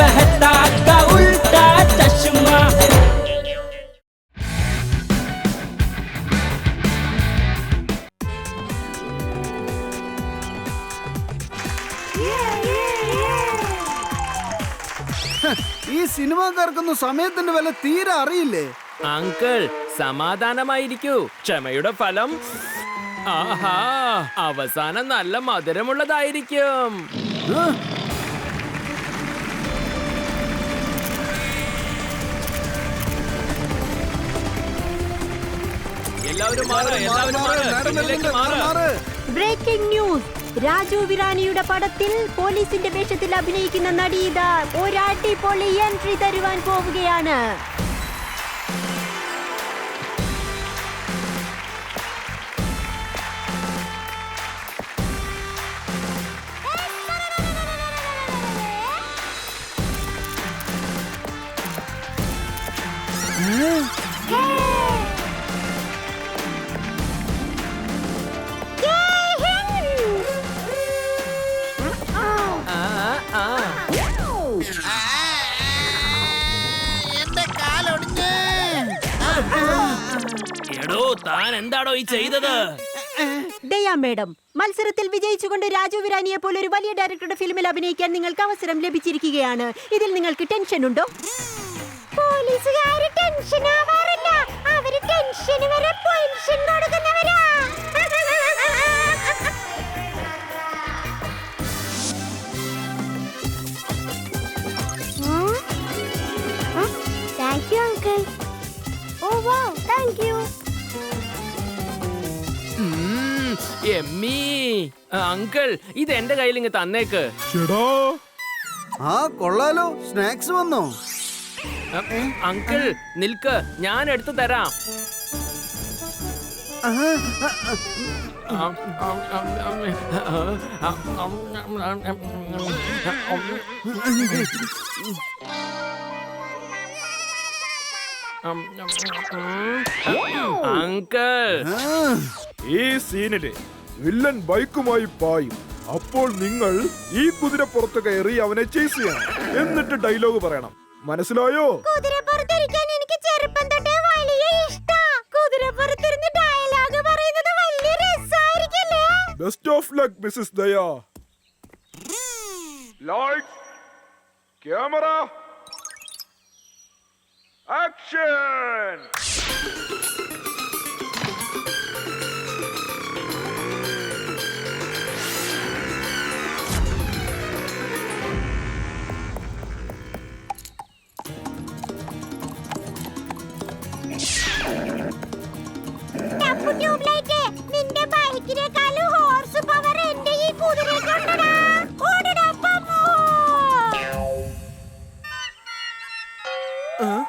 ഈ സിനിമാക്കാർക്കൊന്നും സമയത്തിന്റെ വില തീരെ അറിയില്ലേ? അങ്കിൾ സമാധാനമായിരിക്കൂ. ക്ഷമയുടെ ഫലം. ആഹാ അവസാനം നല്ല മധുരമുള്ളതായിരിക്കും. ബ്രേക്കിംഗ് ന്യൂസ് രാജു വിറാനിയുടെ പടത്തിൽ പോലീസിന്റെ വേഷത്തിൽ അഭിനയിക്കുന്ന നടി ഇതാ ഒരടിപൊളി എൻട്രി തരുവാൻ പോവുകയാണ്. ആ, താൻ ഈ ചെയ്തത്? ദയാ മേഡം മത്സരത്തിൽ വിജയിച്ചുകൊണ്ട് രാജു വിരാനിയെ പോലെ ഒരു വലിയ ഡയറക്ടറുടെ ഫിലിമിൽ അഭിനയിക്കാൻ നിങ്ങൾക്ക് അവസരം ലഭിച്ചിരിക്കുകയാണ്. ഇതിൽ നിങ്ങൾക്ക് ടെൻഷൻ ഉണ്ടോ? പോലീസുകാര് ടെൻഷൻ ആവാറില്ല. അവർ ടെൻഷൻ വരെ പെൻഷൻ കൊടുക്കുന്നവരാ അങ്കിൾ ഇത് എന്റെ കയ്യിൽ ഇങ്ങ് തന്നേക്ക് ചേടാ ആ കൊള്ളാലോ സ്നാക്സ് വന്നോ അങ്കിൾ നിൽക്ക് ഞാൻ എടുത്തു തരാം അങ്കിൾ ഈ സീനിൽ വില്ലൻ ബൈക്കുമായി പായും. അപ്പോൾ നിങ്ങൾ ഈ കുതിരപ്പുറത്ത് കയറി അവനെ ചേസ് ചെയ്യണം. എന്നിട്ട് ഡയലോഗ് പറയണം. മനസ്സിലായോ? കുതിരപ്പുറത്തിരിക്കാൻ എനിക്ക് ചെറുപ്പം വലിയ ഇഷ്ടാ. കുതിരപ്പുറത്തിരുന്ന് ഡയലോഗ് പറയുന്നത് വലിയ രസായിരിക്കില്ലേ best of luck missus Daya light camera action Huh?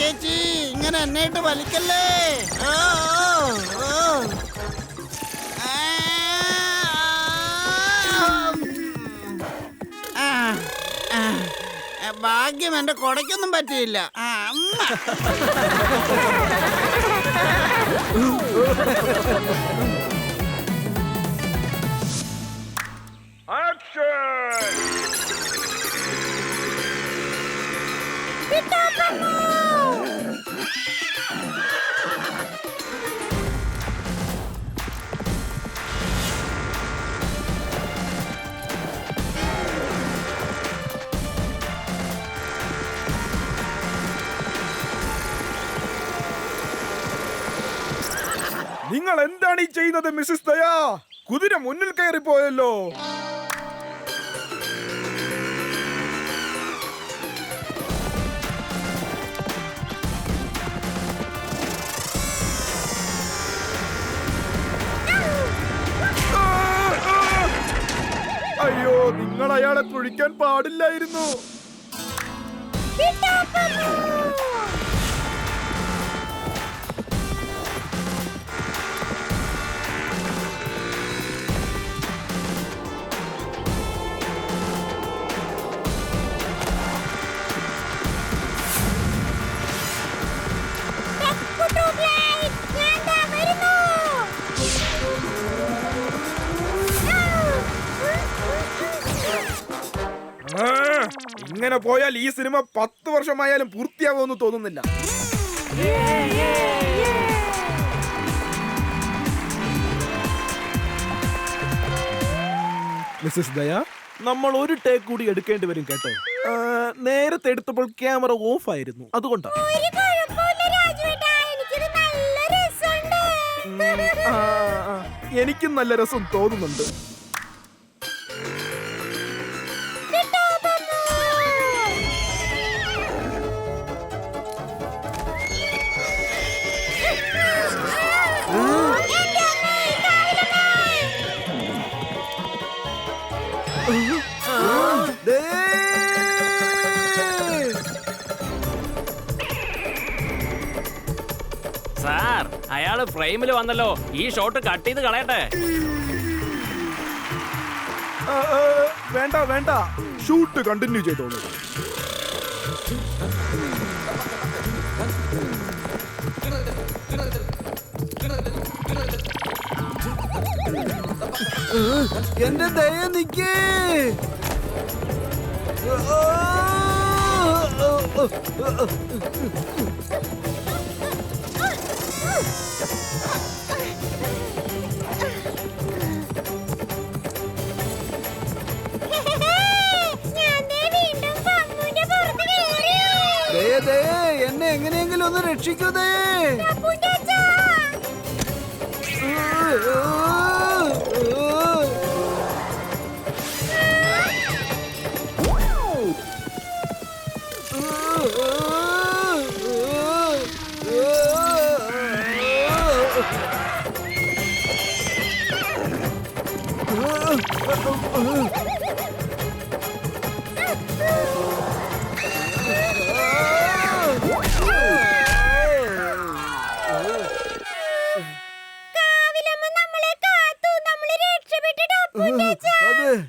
ചേച്ചി ഇങ്ങനെ എന്നെയിട്ട് വലിക്കല്ലേ? ഭാഗ്യം എന്റെ കൊടയ്ക്കൊന്നും പറ്റിയില്ല. ആക്ഷൻ നിങ്ങൾ എന്താണ് ഈ ചെയ്യുന്നത് മിസ്സിസ് ദയാ? കുതിര മുന്നിൽ കയറി പോയല്ലോ അയ്യോ നിങ്ങൾ അയാളെ കുഴിക്കാൻ പാടില്ലായിരുന്നു. ഇങ്ങനെ പോയാൽ ഈ സിനിമ പത്ത് വർഷമായാലും പൂർത്തിയാവുമെന്ന് തോന്നുന്നില്ല. മിസ്സസ് ദയ നമ്മൾ ഒരു ടേക്ക് കൂടി എടുക്കേണ്ടി വരും കേട്ടോ. ആ, നേരത്തെ എടുത്തപ്പോൾ ക്യാമറ ഓഫ് ആയിരുന്നു. അതുകൊണ്ടാണ് എനിക്കും നല്ല രസം തോന്നുന്നുണ്ട്. സാർ അയാൾ ഫ്രെയിമിൽ വന്നല്ലോ. ഈ ഷോട്ട് കട്ട് ചെയ്ത് കളയട്ടെ. വേണ്ട വേണ്ട. ഷൂട്ട് കണ്ടിന്യൂ ചെയ്തോളൂ. എന്റെ ദയ നിക്കേ. എന്നെ എങ്ങനെയെങ്കിലും ഒന്ന് രക്ഷിക്കൂ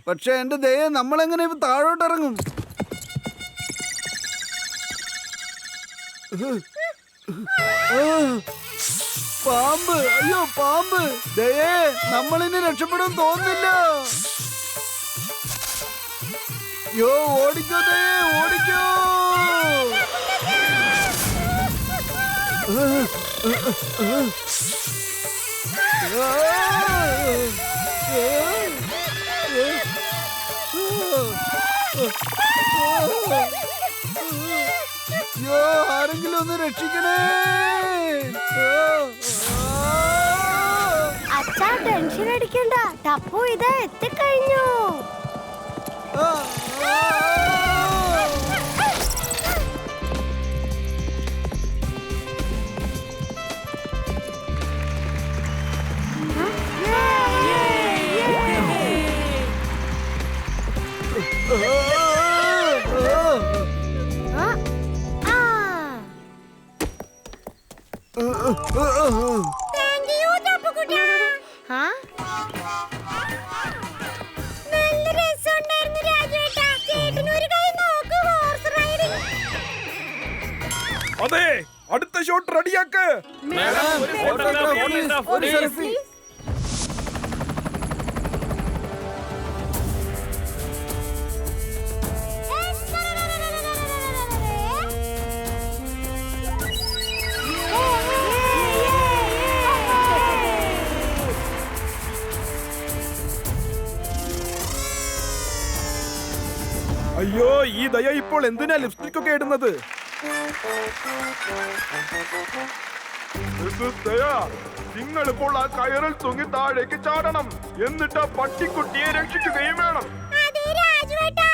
പക്ഷെ എന്റെ ദയ നമ്മളെങ്ങനെ ഇപ്പൊ താഴോട്ട് ഇറങ്ങും? പാമ്പ്. അയ്യോ പാമ്പ്. ദയേ നമ്മളിനി രക്ഷപ്പെടും തോന്നുന്നില്ല. യോ ഓടിക്കോ ദയേ ഓടിക്കോ. യോ ആരെങ്കിലും ഒന്ന് രക്ഷിക്കണേ. അച്ഛാ ടെൻഷൻ അടിക്കണ്ട. ടപ്പു ഇതാ എത്തിക്കഴിഞ്ഞു. അതെ അടുത്ത ഷോട്ട് റെഡിയാക്ക് ഒരു ഫോട്ടോഗ്രാഫ് ഒരു സെൽഫി ഈ ദയ ഇപ്പോൾ എന്തിനാ ലിപ്സ്റ്റിക് ഒക്കെ ഇടുന്നത് നിങ്ങൾ ഇപ്പോൾ ആ കയറിൽ തൂങ്ങി താഴേക്ക് ചാടണം. എന്നിട്ട് ആ പട്ടിക്കുട്ടിയെ രക്ഷിക്കുകയും വേണം. അതെ രാജുവേട്ടാ,